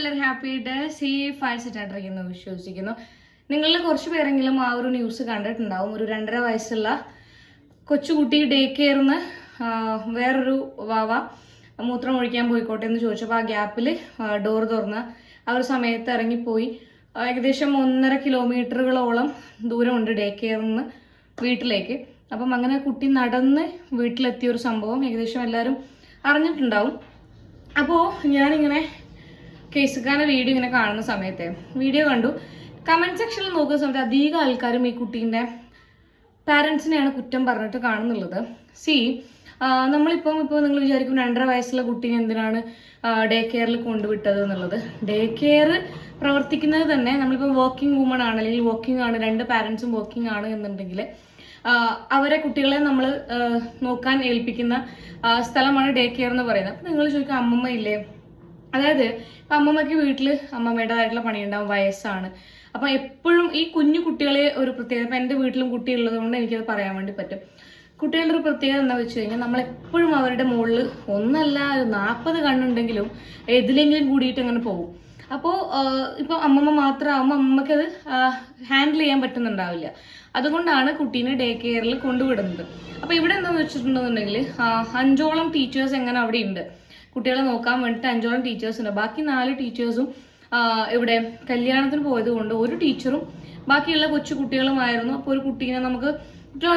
എല്ലാവരും ഹാപ്പി ആയിട്ട് സേഫ് ആയി സെറ്റായിട്ടിരിക്കുന്നു വിശ്വസിക്കുന്നു. നിങ്ങളിൽ കുറച്ച് പേരെങ്കിലും ആ ഒരു ന്യൂസ് കണ്ടിട്ടുണ്ടാവും. ഒരു രണ്ടര വയസ്സുള്ള കൊച്ചുകുട്ടി ഡേ കെയർന്ന് വേറൊരു വാവ മൂത്രം ഒഴിക്കാൻ പോയിക്കോട്ടെ എന്ന് ചോദിച്ചപ്പോൾ ആ ഗ്യാപ്പിൽ ഡോർ തുറന്ന് ആ ഒരു സമയത്ത് ഇറങ്ങിപ്പോയി. ഏകദേശം ഒന്നര കിലോമീറ്ററുകളോളം ദൂരമുണ്ട് ഡേ കെയറിൽ നിന്ന് വീട്ടിലേക്ക്. അപ്പം അങ്ങനെ കുട്ടി നടന്ന് വീട്ടിലെത്തിയ ഒരു സംഭവം ഏകദേശം എല്ലാവരും അറിഞ്ഞിട്ടുണ്ടാവും. അപ്പോൾ ഞാനിങ്ങനെ കേസുകാരുടെ വീഡിയോ ഇങ്ങനെ കാണുന്ന സമയത്തെ. വീഡിയോ കണ്ടു. കമന്റ് സെക്ഷനിൽ നോക്കുന്ന സമയത്ത് അധികം ആൾക്കാരും ഈ കുട്ടീന്റെ പാരൻസിനെയാണ് കുറ്റം പറഞ്ഞിട്ട് കാണുന്നുള്ളത്. സി നമ്മളിപ്പം ഇപ്പോൾ നിങ്ങൾ വിചാരിക്കും രണ്ടര വയസ്സുള്ള കുട്ടീനെ എന്തിനാണ് ഡേ കെയറിൽ കൊണ്ടുവിട്ടത് എന്നുള്ളത്. ഡേ കെയർ പ്രവർത്തിക്കുന്നത് തന്നെ നമ്മളിപ്പോൾ വർക്കിംഗ് വുമൺ ആണ് അല്ലെങ്കിൽ വർക്കിംഗ് ആണ് രണ്ട് പാരൻസും വർക്കിംഗ് ആണ് എന്നുണ്ടെങ്കിൽ അവരെ കുട്ടികളെ നമ്മൾ നോക്കാൻ ഏൽപ്പിക്കുന്ന സ്ഥലമാണ് ഡേ കെയർ എന്ന് പറയുന്നത്. അപ്പം നിങ്ങൾ ചോദിക്കും അമ്മമ്മ ഇല്ലേ അതായത് ഇപ്പം അമ്മമ്മയ്ക്ക് വീട്ടിൽ അമ്മമ്മയുടേതായിട്ടുള്ള പണിയുണ്ടാവും വയസ്സാണ്. അപ്പം എപ്പോഴും ഈ കുഞ്ഞു കുട്ടികളെ ഒരു പ്രത്യേകത ഇപ്പം എന്റെ വീട്ടിലും കുട്ടി ഉള്ളതുകൊണ്ട് എനിക്കത് പറയാൻ വേണ്ടി പറ്റും. കുട്ടികളുടെ ഒരു പ്രത്യേകത എന്താ വെച്ച് കഴിഞ്ഞാൽ നമ്മളെപ്പോഴും അവരുടെ മുകളിൽ ഒന്നല്ല ഒരു നാൽപ്പത് കണ്ണുണ്ടെങ്കിലും എതിലെങ്കിലും കൂടിയിട്ട് അങ്ങനെ പോകും. അപ്പോൾ ഇപ്പോൾ അമ്മമ്മ മാത്രമാകുമ്പോൾ അമ്മമ്മക്കത് ഹാൻഡിൽ ചെയ്യാൻ പറ്റുന്നുണ്ടാവില്ല. അതുകൊണ്ടാണ് കുട്ടീനെ ഡേ കെയറിൽ കൊണ്ടുവിടുന്നത്. അപ്പോൾ ഇവിടെ എന്താണെന്ന് വെച്ചിട്ടുണ്ടെന്നുണ്ടെങ്കിൽ അഞ്ചോളം ടീച്ചേഴ്സ് എങ്ങനെ അവിടെ ഉണ്ട് കുട്ടികളെ നോക്കാൻ വേണ്ടിയിട്ട് അഞ്ചോളം ടീച്ചേഴ്സ് ഉണ്ട്. ബാക്കി നാല് ടീച്ചേഴ്സും ഇവിടെ കല്യാണത്തിന് പോയത് കൊണ്ട് ഒരു ടീച്ചറും ബാക്കിയുള്ള കൊച്ചു കുട്ടികളുമായിരുന്നു. അപ്പോൾ ഒരു കുട്ടീനെ നമുക്ക്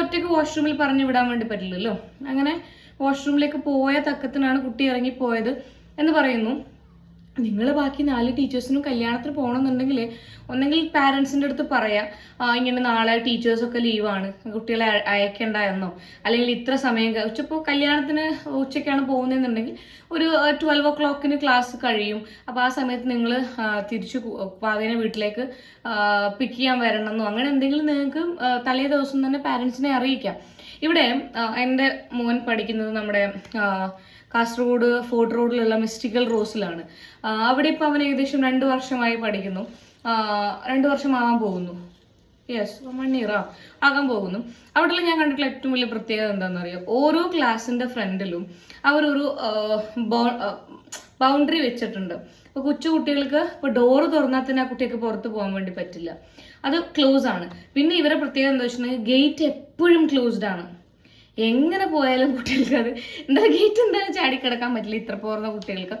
ഒറ്റയ്ക്ക് വാഷ്റൂമിൽ പറഞ്ഞു വിടാൻ വേണ്ടി പറ്റില്ലല്ലോ. അങ്ങനെ വാഷ്റൂമിലേക്ക് പോയ തക്കത്തിനാണ് കുട്ടി ഇറങ്ങിപ്പോയത് എന്ന് പറയുന്നു. നിങ്ങൾ ബാക്കി നാല് ടീച്ചേഴ്സിനും കല്യാണത്തിന് പോകണമെന്നുണ്ടെങ്കിൽ ഒന്നെങ്കിൽ പാരൻസിന്റെ അടുത്ത് പറയാം ഇങ്ങനെ നാളെ ടീച്ചേഴ്സൊക്കെ ലീവാണ് കുട്ടികളെ അയക്കേണ്ട എന്നോ. അല്ലെങ്കിൽ ഇത്ര സമയം ഉച്ചപ്പോൾ കല്യാണത്തിന് ഉച്ചയ്ക്കാണ് പോകുന്നതെന്നുണ്ടെങ്കിൽ ഒരു ട്വൽവ് ഒ ക്ലോക്കിന് ക്ലാസ് കഴിയും. അപ്പോൾ ആ സമയത്ത് നിങ്ങൾ തിരിച്ചു പാവേനെ വീട്ടിലേക്ക് പിക്ക് ചെയ്യാൻ വരണമെന്നോ അങ്ങനെ എന്തെങ്കിലും നിങ്ങൾക്ക് തലേ ദിവസം തന്നെ പാരൻസിനെ അറിയിക്കാം. ഇവിടെ എന്റെ മോൻ പഠിക്കുന്നത് നമ്മുടെ കാസർഗോഡ് ഫോർട്ട് റോഡിലുള്ള മിസ്റ്റിക്കൽ റോസിലാണ്. അവിടെ ഇപ്പോൾ അവൻ ഏകദേശം രണ്ട് വർഷമായി പഠിക്കുന്നു. രണ്ട് വർഷമാവാൻ പോകുന്നു. യെസ് വൺ ഇയറാ ആകാൻ പോകുന്നു. അവിടെയുള്ള ഞാൻ കണ്ടിട്ടുള്ള ഏറ്റവും വലിയ പ്രത്യേകത എന്താണെന്ന് അറിയാം ഓരോ ക്ലാസ്സിന്റെ ഫ്രണ്ടിലും അവരൊരു ബൗണ്ടറി വെച്ചിട്ടുണ്ട്. ഇപ്പോൾ കൊച്ചു കുട്ടികൾക്ക് ഇപ്പോൾ ഡോറ് തുറന്നാൽ തന്നെ ആ കുട്ടിക്ക് പുറത്ത് പോകാൻ വേണ്ടി പറ്റില്ല. അത് ക്ലോസ് ആണ്. പിന്നെ ഇവരെ പ്രത്യേകത എന്താ വെച്ചിട്ടുണ്ടെങ്കിൽ ഗേറ്റ് എപ്പോഴും ക്ലോസ്ഡ് ആണ്. എങ്ങനെ പോയാലും കുട്ടികൾക്ക് അത് എന്താ ഗേറ്റ് എന്തായാലും ചാടിക്കിടക്കാൻ പറ്റില്ല ഇത്ര പോർന്ന കുട്ടികൾക്ക്.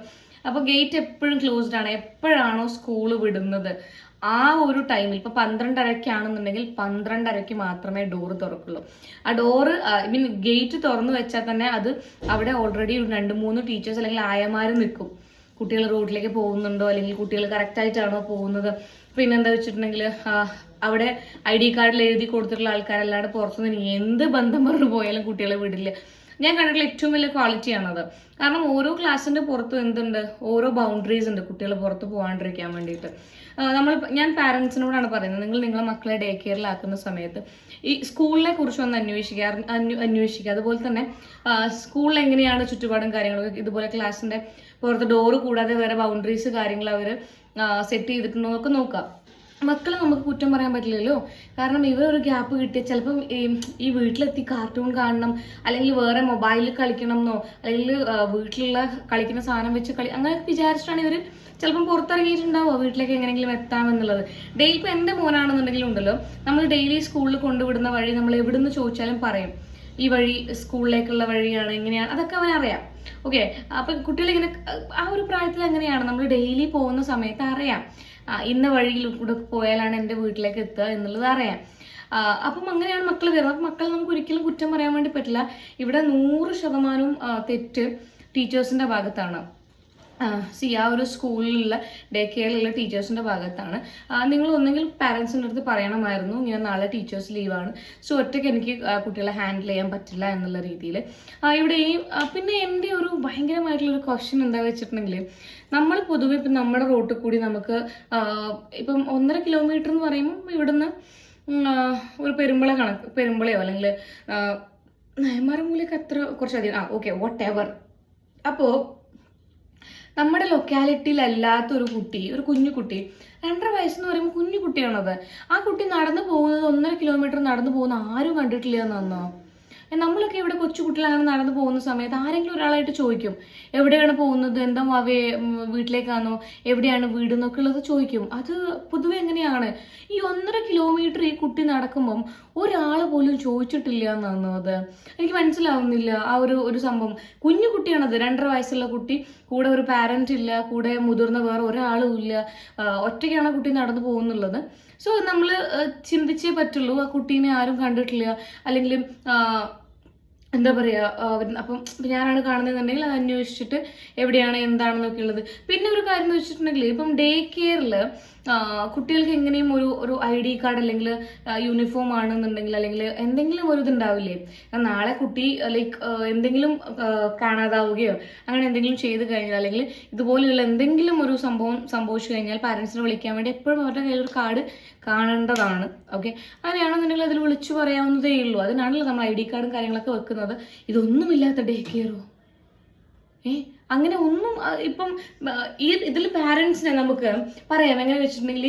അപ്പോൾ ഗേറ്റ് എപ്പോഴും ക്ലോസ്ഡ് ആണ്. എപ്പോഴാണോ സ്കൂൾ വിടുന്നത്? ആ ഒരു ടൈമിൽ ഇപ്പോൾ പന്ത്രണ്ടരയ്ക്കാണെന്നുണ്ടെങ്കിൽ പന്ത്രണ്ടരയ്ക്ക് മാത്രമേ ഡോറ് തുറക്കുള്ളൂ. ആ ഡോറ് ഐ മീൻ ഗേറ്റ് തുറന്നു വെച്ചാൽ തന്നെ അത് അവിടെ ഓൾറെഡി രണ്ട് മൂന്ന് ടീച്ചേഴ്സ് അല്ലെങ്കിൽ ആയമാർ നിൽക്കും. കുട്ടികൾ റോഡിലേക്ക് പോകുന്നുണ്ടോ? അല്ലെങ്കിൽ കുട്ടികൾ കറക്റ്റായിട്ടാണോ പോകുന്നത്? പിന്നെന്താ വെച്ചിട്ടുണ്ടെങ്കിൽ അവിടെ ഐ ഡി കാർഡിൽ എഴുതി കൊടുത്തിട്ടുള്ള ആൾക്കാരല്ലാണ്ട് പുറത്തുനിന്ന് എന്ത് ബന്ധം പറഞ്ഞു പോയാലും കുട്ടികളെ വിടില്ല. ഞാൻ കണ്ടിട്ടുള്ള ഏറ്റവും വലിയ ക്വാളിറ്റിയാണത് കാരണം ഓരോ ക്ലാസ്സിന്റെ പുറത്തും എന്തുണ്ട്? ഓരോ ബൗണ്ടറീസ് ഉണ്ട് കുട്ടികൾ പുറത്ത് പോകാണ്ടിരിക്കാൻ വേണ്ടിയിട്ട്. നമ്മൾ ഞാൻ പാരൻസിനോടാണ് പറയുന്നത്. നിങ്ങൾ നിങ്ങളെ മക്കളെ ഡേ കെയറിലാക്കുന്ന സമയത്ത് ഈ സ്കൂളിനെ കുറിച്ച് ഒന്ന് അന്വേഷിക്കുക അന്വേഷിക്കുക അതുപോലെ തന്നെ സ്കൂളിൽ എങ്ങനെയാണ് ചുറ്റുപാടും കാര്യങ്ങളൊക്കെ ഇതുപോലെ ക്ലാസ്സിന്റെ പുറത്ത് ഡോറ് കൂടാതെ വേറെ ബൗണ്ടറീസ് കാര്യങ്ങൾ അവർ സെറ്റ് ചെയ്തിട്ടുണ്ടോ എന്നൊക്കെ നോക്കാം. മക്കളെ നമുക്ക് കുറ്റം പറയാൻ പറ്റില്ലല്ലോ. കാരണം ഇവരൊരു ഗ്യാപ്പ് കിട്ടിയാൽ ചിലപ്പം ഈ വീട്ടിലെത്തി കാർട്ടൂൺ കാണണം അല്ലെങ്കിൽ വേറെ മൊബൈലിൽ കളിക്കണം എന്നോ അല്ലെങ്കിൽ വീട്ടിലുള്ള കളിക്കുന്ന സാധനം വെച്ച് കളി അങ്ങനെ വിചാരിച്ചിട്ടാണ് ഇവർ ചിലപ്പം പുറത്തിറങ്ങിയിട്ടുണ്ടാവോ വീട്ടിലേക്ക് എങ്ങനെയെങ്കിലും എത്താമെന്നുള്ളത് ഡെയിലി ഇപ്പം എന്റെ മോനാണെന്നുണ്ടെങ്കിലും ഉണ്ടല്ലോ നമ്മൾ ഡെയിലി സ്കൂളിൽ കൊണ്ടുവിടുന്ന വഴി നമ്മൾ എവിടെ നിന്ന് ചോദിച്ചാലും പറയും. ഈ വഴി സ്കൂളിലേക്കുള്ള വഴിയാണ് എങ്ങനെയാണ് അതൊക്കെ അവനറിയാം. ഓക്കെ അപ്പം കുട്ടികളിങ്ങനെ ആ ഒരു പ്രായത്തിൽ എങ്ങനെയാണ് നമ്മൾ ഡെയിലി പോകുന്ന സമയത്ത് അറിയാം. ഇന്ന വഴിയിൽ കൂടെ പോയാലാണ് എന്റെ വീട്ടിലേക്ക് എത്തുക എന്നുള്ളത് അറിയാം. അപ്പം അങ്ങനെയാണ് മക്കൾ വരുന്നത്. അപ്പം മക്കളെ നമുക്ക് ഒരിക്കലും കുറ്റം പറയാൻ വേണ്ടി പറ്റില്ല. ഇവിടെ നൂറ് ശതമാനവും തെറ്റ് ടീച്ചേഴ്സിന്റെ ഭാഗത്താണ്. സി ആ ഒരു സ്കൂളിലുള്ള ഡേ കെയറിലുള്ള ടീച്ചേഴ്സിന്റെ ഭാഗത്താണ്. നിങ്ങൾ ഒന്നെങ്കിൽ പാരൻസിന്റെ അടുത്ത് പറയണമായിരുന്നു ഞാൻ നാളെ ടീച്ചേഴ്സ് ലീവാണ് സോ ഒറ്റയ്ക്ക് എനിക്ക് കുട്ടികളെ ഹാൻഡിൽ ചെയ്യാൻ പറ്റില്ല എന്നുള്ള രീതിയിൽ ഇവിടെ ഈ പിന്നെ എന്റെ ഒരു ഭയങ്കരമായിട്ടുള്ള ഒരു ക്വസ്റ്റ്യൻ എന്താ വെച്ചിട്ടുണ്ടെങ്കിൽ നമ്മൾ പൊതുവെ ഇപ്പം നമ്മുടെ റോട്ടിൽ കൂടി നമുക്ക് ഇപ്പം ഒന്നര കിലോമീറ്റർ എന്ന് പറയുമ്പോൾ ഇവിടുന്ന് ഒരു പെരുമ്പള കണക്ക് പെരുമ്പളയോ അല്ലെങ്കിൽ നെയ്മാറമൂലൊക്കെ എത്ര കുറച്ചധികം ആ ഓക്കെ വട്ട് എവർ അപ്പോൾ നമ്മുടെ ലൊക്കാലിറ്റിയിലല്ലാത്ത ഒരു കുട്ടി ഒരു കുഞ്ഞു കുട്ടി രണ്ടര വയസ്സെന്ന് പറയുമ്പോൾ കുഞ്ഞു കുട്ടിയാണത്. ആ കുട്ടി നടന്നു പോകുന്നത് ഒന്നര കിലോമീറ്റർ നടന്നു പോകുന്ന ആരും കണ്ടിട്ടില്ല എന്നോ നമ്മളൊക്കെ ഇവിടെ കൊച്ചുകുട്ടികളാണ് നടന്നു പോകുന്ന സമയത്ത് ആരെങ്കിലും ഒരാളായിട്ട് ചോദിക്കും എവിടെയാണ് പോകുന്നത്? എന്താ അവയെ വീട്ടിലേക്കാണോ? എവിടെയാണ് വീട് എന്നൊക്കെ ഉള്ളത് ചോദിക്കും. അത് പൊതുവെ എങ്ങനെയാണ്? ഈ ഒന്നര കിലോമീറ്റർ ഈ കുട്ടി നടക്കുമ്പം ഒരാൾ പോലും ചോദിച്ചിട്ടില്ല എന്നാണ് അത്. എനിക്ക് മനസ്സിലാവുന്നില്ല ആ ഒരു ഒരു സംഭവം. കുഞ്ഞു കുട്ടിയാണത്. രണ്ടര വയസ്സുള്ള കുട്ടി കൂടെ ഒരു പാരന്റ് ഇല്ല കൂടെ മുതിർന്ന വേറെ ഒരാളും ഇല്ല. ഒറ്റയ്ക്കാണ് കുട്ടി നടന്നു പോകുന്നുള്ളത്. സോ നമ്മൾ ചിന്തിച്ചേ പറ്റുള്ളൂ. ആ കുട്ടീനെ ആരും കണ്ടിട്ടില്ല. അല്ലെങ്കിൽ എന്താ പറയുക അപ്പം ഞാനാണ് കാണുന്നതെന്നുണ്ടെങ്കിൽ അത് അന്വേഷിച്ചിട്ട് എവിടെയാണ് എന്താണെന്നൊക്കെ ഉള്ളത്. പിന്നെ ഒരു കാര്യം എന്ന് വെച്ചിട്ടുണ്ടെങ്കിൽ ഇപ്പം ഡേ കെയറിൽ കുട്ടികൾക്ക് എങ്ങനെയും ഒരു ഒരു ഐ ഡി കാർഡ് അല്ലെങ്കിൽ യൂണിഫോം ആണെന്നുണ്ടെങ്കിൽ അല്ലെങ്കിൽ എന്തെങ്കിലും ഒരു ഇതുണ്ടാവില്ലേ? നാളെ കുട്ടി ലൈക്ക് എന്തെങ്കിലും കാണാതാവുകയോ അങ്ങനെ എന്തെങ്കിലും ചെയ്ത് കഴിഞ്ഞാൽ അല്ലെങ്കിൽ ഇതുപോലെയുള്ള എന്തെങ്കിലും ഒരു സംഭവം സംഭവിച്ചു കഴിഞ്ഞാൽ പാരൻസിനെ വിളിക്കാൻ വേണ്ടി എപ്പോഴും അവരുടെ കയ്യിൽ ഒരു കാർഡ് കാണേണ്ടതാണ്. ഓക്കെ അങ്ങനെയാണെന്നുണ്ടെങ്കിൽ അതിൽ വിളിച്ചു പറയാവുന്നതേ ഉള്ളൂ. അതിനാണല്ലോ നമ്മൾ ഐ ഡി കാർഡും കാര്യങ്ങളൊക്കെ വെക്കുന്നത്. ഇതൊന്നുമില്ലാത്ത ഡേ കെയറോ ഏ? അങ്ങനെ ഒന്നും ഇപ്പം ഈ ഇതിൽ പാരൻസിനെ നമുക്ക് പറയാം. എങ്ങനെ വെച്ചിട്ടുണ്ടെങ്കിൽ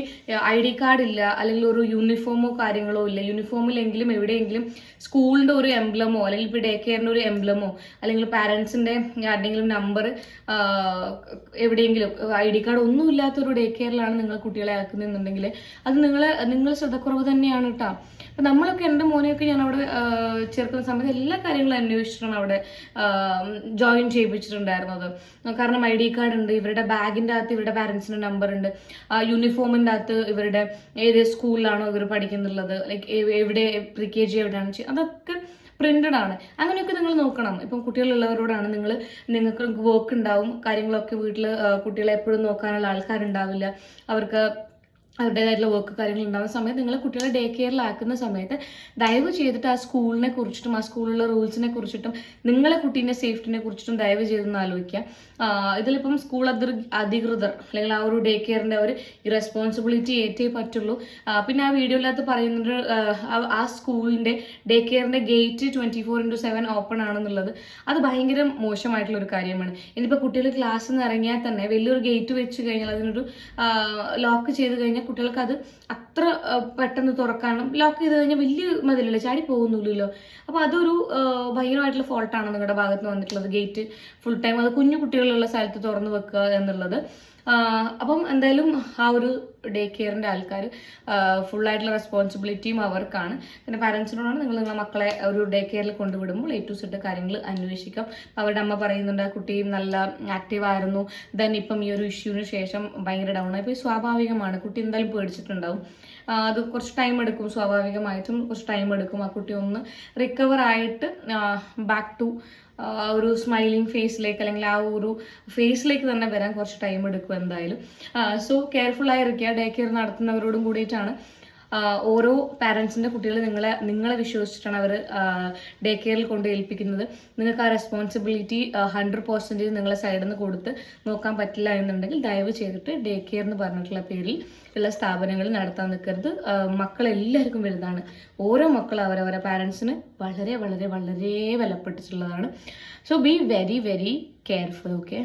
ഐ ഡി കാർഡ് ഇല്ല അല്ലെങ്കിൽ ഒരു യൂണിഫോമോ കാര്യങ്ങളോ ഇല്ല. യൂണിഫോമിലെങ്കിലും എവിടെയെങ്കിലും സ്കൂളിന്റെ ഒരു എംബ്ലമോ അല്ലെങ്കിൽ ഇപ്പോൾ ഡേ കെയറിന്റെ ഒരു എംബ്ലമോ അല്ലെങ്കിൽ പാരൻസിന്റെ ആരുടെങ്കിലും നമ്പർ എവിടെയെങ്കിലും ഐ ഡി കാർഡ് ഒന്നും ഇല്ലാത്തൊരു ഡേ കെയറിലാണ് നിങ്ങൾ കുട്ടികളെ ആക്കുന്നതെന്നുണ്ടെങ്കിൽ അത് നിങ്ങൾ നിങ്ങൾ ശ്രദ്ധക്കുറവ് തന്നെയാണ് കേട്ടോ അപ്പം നമ്മളൊക്കെ എന്റെ മോനെയൊക്കെ ഞാൻ അവിടെ ചേർക്കുന്ന സമയത്ത് എല്ലാ കാര്യങ്ങളും അന്വേഷിച്ചിട്ടാണ് അവിടെ ജോയിൻ ചെയ്യിപ്പിച്ചിട്ടുണ്ടായിരുന്നത്. കാരണം ഐ ഡി കാർഡ് ഉണ്ട് ഇവരുടെ ബാഗിന്റെ അകത്ത് ഇവരുടെ പാരൻസിന്റെ നമ്പർ ഉണ്ട്. യൂണിഫോമിന്റെ അകത്ത് ഇവരുടെ ഏത് സ്കൂളിലാണോ ഇവർ പഠിക്കുന്നുള്ളത് ലൈക്ക് എവിടെ പ്രി കെ ജി എവിടെയാണ് അതൊക്കെ പ്രിന്റഡ് ആണ്. അങ്ങനെയൊക്കെ നിങ്ങൾ നോക്കണം. ഇപ്പം കുട്ടികളുള്ളവരോടാണ് നിങ്ങൾ നിങ്ങൾക്ക് വർക്ക് ഉണ്ടാവും കാര്യങ്ങളൊക്കെ വീട്ടിൽ കുട്ടികളെ എപ്പോഴും നോക്കാനുള്ള ആൾക്കാരുണ്ടാവില്ല. അവർക്ക് അവരുടേതായിട്ടുള്ള വർക്ക് കാര്യങ്ങൾ ഉണ്ടാകുന്ന സമയത്ത് നിങ്ങൾ കുട്ടികളെ ഡേ കെയറിലാക്കുന്ന സമയത്ത് ദയവ് ചെയ്തിട്ട് ആ സ്കൂളിനെ കുറിച്ചിട്ടും ആ സ്കൂളിലുള്ള റൂൾസിനെ കുറിച്ചിട്ടും നിങ്ങളെ കുട്ടീന്റെ സേഫ്റ്റിനെ കുറിച്ചിട്ടും ദയവ് ചെയ്തൊന്ന് ആലോചിക്കുക. ഇതിലിപ്പം സ്കൂൾ അതിർ അധികൃതർ അല്ലെങ്കിൽ ആ ഒരു ഡേ കെയറിന്റെ ഒരു റെസ്പോൺസിബിലിറ്റി ഏറ്റേ പറ്റുള്ളൂ. പിന്നെ ആ വീഡിയോയിലകത്ത് പറയുന്നത് ആ- സ്കൂളിന്റെ day കെയറിന്റെ gate twenty four into seven open ആണെന്നുള്ളത് അത് ഭയങ്കര മോശമായിട്ടുള്ള ഒരു കാര്യമാണ്. ഇനിയിപ്പോൾ കുട്ടികൾ ക്ലാസ്സിൽ നിന്ന് ഇറങ്ങിയാൽ തന്നെ വലിയൊരു ഗേറ്റ് വെച്ച് കഴിഞ്ഞാൽ അതിനൊരു ലോക്ക് ചെയ്ത് കഴിഞ്ഞാൽ കുട്ടികൾക്ക് അത് അത്ര പെട്ടെന്ന് തുറക്കാനും ലോക്ക് ചെയ്ത് കഴിഞ്ഞാൽ വലിയ മതിലല്ലേ? ചാടി പോകുന്നില്ലല്ലോ അപ്പോൾ അതൊരു ഭയങ്കരമായിട്ടുള്ള ഫോൾട്ടാണ് നിങ്ങളുടെ ഭാഗത്ത് നിന്ന് വന്നിട്ടുള്ളത്. ഗേറ്റ് ഫുൾ ടൈം അത് കുഞ്ഞു കുട്ടികളുള്ള സ്ഥലത്ത് തുറന്നു വെക്കുക എന്നുള്ളത്. അപ്പം എന്തായാലും ആ ഒരു ഡേ കെയറിന്റെ ആൾക്കാർ ഫുള്ളായിട്ടുള്ള റെസ്പോൺസിബിലിറ്റിയും അവർക്കാണ്. പിന്നെ പാരൻസിനോടാണ് നിങ്ങൾ നിങ്ങളുടെ മക്കളെ ഒരു ഡേ കെയറിൽ കൊണ്ടുവിടുമ്പോൾ എ ടു സെറ്റ് കാര്യങ്ങൾ അന്വേഷിക്കാം. അവരുടെ അമ്മ പറയുന്നുണ്ട് ആ കുട്ടിയും നല്ല ആക്റ്റീവ് ആയിരുന്നു. ദെൻ ഇപ്പം ഈ ഒരു ഇഷ്യൂവിന് ശേഷം ഭയങ്കര ഡൗൺ ആയി. സ്വാഭാവികമാണ്. കുട്ടി എന്തായാലും പേടിച്ചിട്ടുണ്ടാവും. അത് കുറച്ച് ടൈം എടുക്കും സ്വാഭാവികമായിട്ടും കുറച്ച് ടൈം എടുക്കും ആ കുട്ടി ഒന്ന് റിക്കവർ ആയിട്ട് ബാക്ക് ടു ഒരു സ്മൈലിംഗ് ഫേസിലേക്ക് അല്ലെങ്കിൽ ആ ഒരു ഫേസിലേക്ക് തന്നെ വരാൻ കുറച്ച് ടൈം എടുക്കും എന്തായാലും. സോ കെയർഫുൾ ആയിരിക്കുക. ഡേ കെയർ നടത്തുന്നവരോടും കൂടിയിട്ടാണ്. ഓരോ പാരൻസിന്റെ കുട്ടികൾ നിങ്ങളെ നിങ്ങളെ വിശ്വസിച്ചിട്ടാണ് അവർ ഡേ കെയറിൽ കൊണ്ട് ഏൽപ്പിക്കുന്നത്. നിങ്ങൾക്ക് ആ റെസ്പോൺസിബിലിറ്റി ഹൺഡ്രഡ് പെർസെന്റേജ് നിങ്ങളെ സൈഡിൽ നിന്ന് കൊടുത്ത് നോക്കാൻ പറ്റില്ല എന്നുണ്ടെങ്കിൽ ദയവ് ചെയ്തിട്ട് ഡേ കെയർ എന്ന് പറഞ്ഞിട്ടുള്ള പേരിൽ ഉള്ള സ്ഥാപനങ്ങൾ നടത്താൻ നിൽക്കരുത് മക്കളെല്ലാവർക്കും വലുതാണ്. ഓരോ മക്കളും അവരവരെ പാരൻസിന് വളരെ വളരെ വളരെ വിലപ്പെട്ടിട്ടുള്ളതാണ്. So be very very careful okay